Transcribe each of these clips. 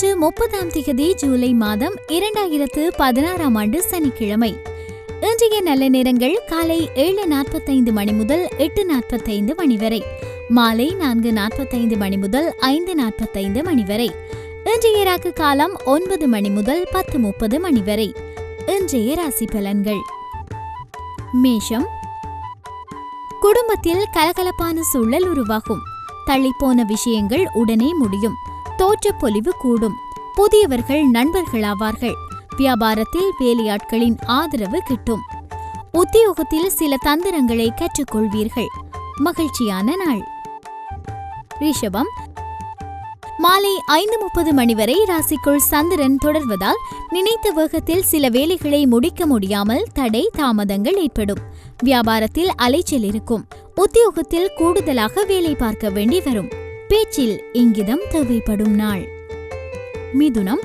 இன்று முப்பதாம் திகதி ஜூலை மாதம் இரண்டாயிரத்து பதினாறாம் ஆண்டு சனிக்கிழமை. இன்றைய நல்ல நேரங்கள் காலை ஏழு நாற்பத்தைந்து மணி முதல் எட்டு நாற்பத்தைந்து மணி வரை. மாலை நான்கு நாற்பத்தைந்து மணி முதல் ஐந்து நாற்பத்தைந்து மணி வரை. இன்றைய ராக்கு காலம் ஒன்பது மணி முதல் பத்து முப்பது மணி வரை. இன்றைய ராசி பலன்கள். மேஷம். குடும்பத்தில் கலகலப்பான சூழல் உருவாகும். தள்ளிப்போன விஷயங்கள் உடனே முடியும். தோற்றப்பொலிவு கூடும். புதியவர்கள் நண்பர்களாவார்கள். வியாபாரத்தில் வேலையாட்களின் ஆதரவு கிட்டும். உத்தியோகத்தில் சில தந்திரங்களை கற்றுக்கொள்வீர்கள். மகிழ்ச்சியான நாள். ரிஷபம். மாலை ஐந்து முப்பது மணி வரை ராசிக்குள் சந்திரன் தொடர்வதால் நினைத்த வேகத்தில் சில வேலைகளை முடிக்க முடியாமல் தடை தாமதங்கள் ஏற்படும். வியாபாரத்தில் அலைச்சல் இருக்கும். உத்தியோகத்தில் கூடுதலாக வேலை பார்க்க வேண்டி வரும். பேச்சில் இங்கிதம் தேவைப்படும் நாள். மிதுனம்.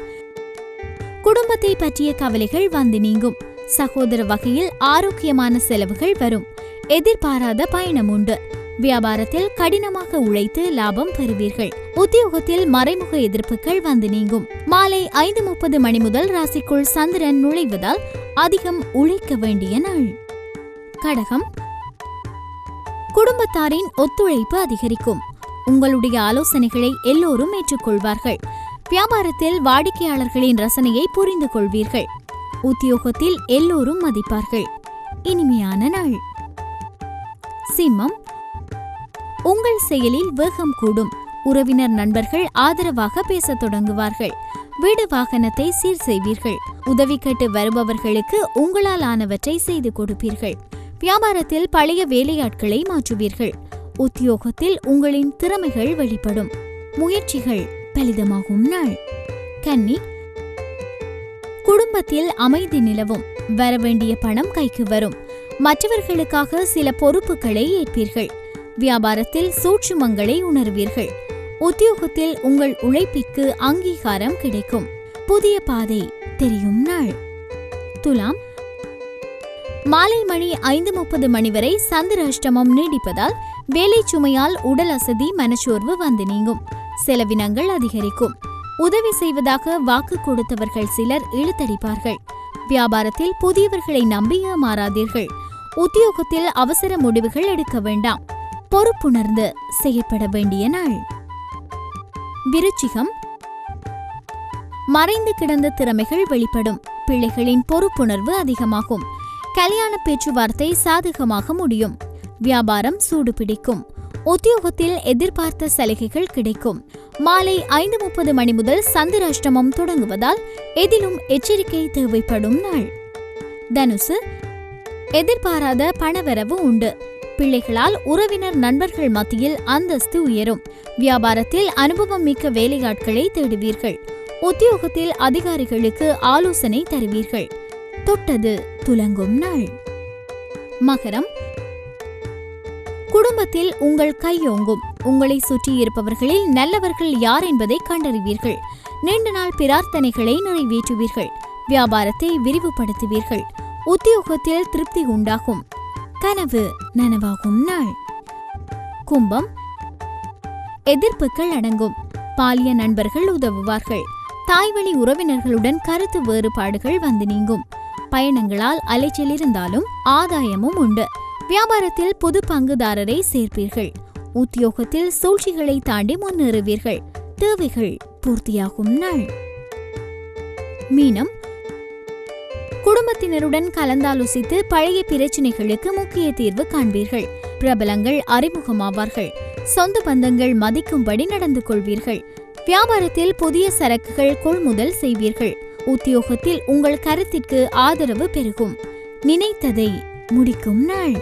குடும்பத்தை பற்றிய கவலைகள் வந்து நீங்கும். சகோதர வகையில் ஆரோக்கியமான செலவுகள் வரும். எதிர்பாராத பயணம் உண்டு. வியாபாரத்தில் கடினமாக உழைத்து லாபம் பெறுவீர்கள். உத்தியோகத்தில் மறைமுக எதிர்ப்புகள் வந்து நீங்கும். மாலை ஐந்து முப்பது மணி முதல் ராசிக்குள் சந்திரன் நுழைவதால் அதிகம் உழைக்க வேண்டிய நாள். கடகம். குடும்பத்தாரின் ஒத்துழைப்பு அதிகரிக்கும். உங்களுடைய ஆலோசனைகளை எல்லோரும் ஏற்றுக்கொள்வார்கள். வியாபாரத்தில் வாடிக்கையாளர்களின் ரசனையை புரிந்து கொள்வீர்கள். உத்தியோகத்தில் எல்லோரும் மதிப்பார்கள். இனிமையான நாள். சிம்மம் உங்கள் செயலில் வேகம் கூடும். உறவினர் நண்பர்கள் ஆதரவாக பேசத் தொடங்குவார்கள். வீடு வாகனத்தை சீர் செய்வீர்கள். உதவி கேட்டு வருபவர்களுக்கு உங்களால் ஆனவற்றை செய்து கொடுப்பீர்கள். வியாபாரத்தில் பழைய வேலையாட்களை மாற்றுவீர்கள். உத்தியோகத்தில் உங்களின் திறமைகள் வெளிப்படும். முயற்சிகள் பலிதமாகும் நாள். கன்னி குடும்பத்தில் அமைதி நிலவும். வரவேண்டிய பணம் கைக்கு வரும். மற்றவர்களுக்காக சில பொறுப்புகளை ஏற்பீர்கள். வியாபாரத்தில் சூட்சுமங்களை உணர்வீர்கள். உத்தியோகத்தில் உங்கள் உழைப்பிற்கு அங்கீகாரம் கிடைக்கும். புதிய பாதை தெரியும் நாள். துலாம் மாலை மணி ஐந்து முப்பது மணி வரை சந்திர அஷ்டமம் நீடிப்பதால் வேலை சுமையால் உடல் அசதி மனச்சோர்வு வந்து நீங்கும். செலவினங்கள் அதிகரிக்கும். உதவி செய்வதாக வாக்கு கொடுத்தவர்கள் சிலர் இழுத்தடிப்பார்கள். வியாபாரத்தில் புதியவர்களை நம்பி ஏமாறாதீர்கள் உத்தியோகத்தில் அவசர முடிவுகள் எடுக்க வேண்டாம். பொறுப்புணர்ந்து செய்யப்பட வேண்டிய நாள். விருச்சிகம். மறைந்து கிடந்த திறமைகள் வெளிப்படும். பிள்ளைகளின் பொறுப்புணர்வு அதிகமாகும். கல்யாண பேச்சுவார்த்தை சாதகமாக முடியும். வியாபாரம் சூடு பிடிக்கும் உத்தியோகத்தில் எதிர்பார்த்த சலுகைகள் கிடைக்கும். மாலை ஐந்து முப்பது மணி முதல் சந்திராஷ்டமம் தொடங்குவதால் எதிலும் எச்சரிக்கை தேவைப்படும் நாள். தனுசு எதிர்பாராத பணவரவு உண்டு. பிள்ளைகளால் உறவினர் நண்பர்கள் மத்தியில் அந்தஸ்து உயரும். வியாபாரத்தில் அனுபவம் மிக்க வேலையாட்களை தேடுவீர்கள். உத்தியோகத்தில் அதிகாரிகளுக்கு ஆலோசனை தருவீர்கள். தொட்டது துலங்கும் நாள். மகரம் குடும்பத்தில் உங்கள் கையோங்கும் உங்களை சுற்றி இருப்பவர்களில் நல்லவர்கள் யார் என்பதை கண்டறிவீர்கள். நீண்ட நாள் பிரார்த்தனைகளை நிறைவேற்றுவீர்கள். வியாபாரத்தை விரிவுபடுத்துவீர்கள். உத்தியோகத்தில் திருப்தி உண்டாகும். கனவு நனவாகும் நாள். கும்பம். எதிர்ப்புகள் அடங்கும். பாலிய நண்பர்கள் உதவுவார்கள். தாய்வழி உறவினர்களுடன் கருத்து வேறுபாடுகள் வந்து நீங்கும். பயணங்களால் அலைச்சல் இருந்தாலும் ஆதாயமும் உண்டு. வியாபாரத்தில் புது பங்குதாரரை சேர்ப்பீர்கள். உத்தியோகத்தில் சூழ்ச்சிகளை தாண்டி முன்னேறுவீர்கள். தேவைகள் பூர்த்தியாகும் நாள். மீனம். குடும்பத்தினருடன் கலந்தாலோசித்து பழைய பிரச்சினைகளுக்கு முக்கிய தீர்வு காண்பீர்கள். பிரபலங்கள் அறிமுகமாவார்கள். சொந்த பந்தங்கள் மதிக்கும்படி நடந்து கொள்வீர்கள். வியாபாரத்தில் புதிய சரக்குகள் கொள்முதல் செய்வீர்கள். உத்தியோகத்தில் உங்கள் கருத்திற்கு ஆதரவு பெருகும். நினைத்ததை முடிக்கும் நாள்.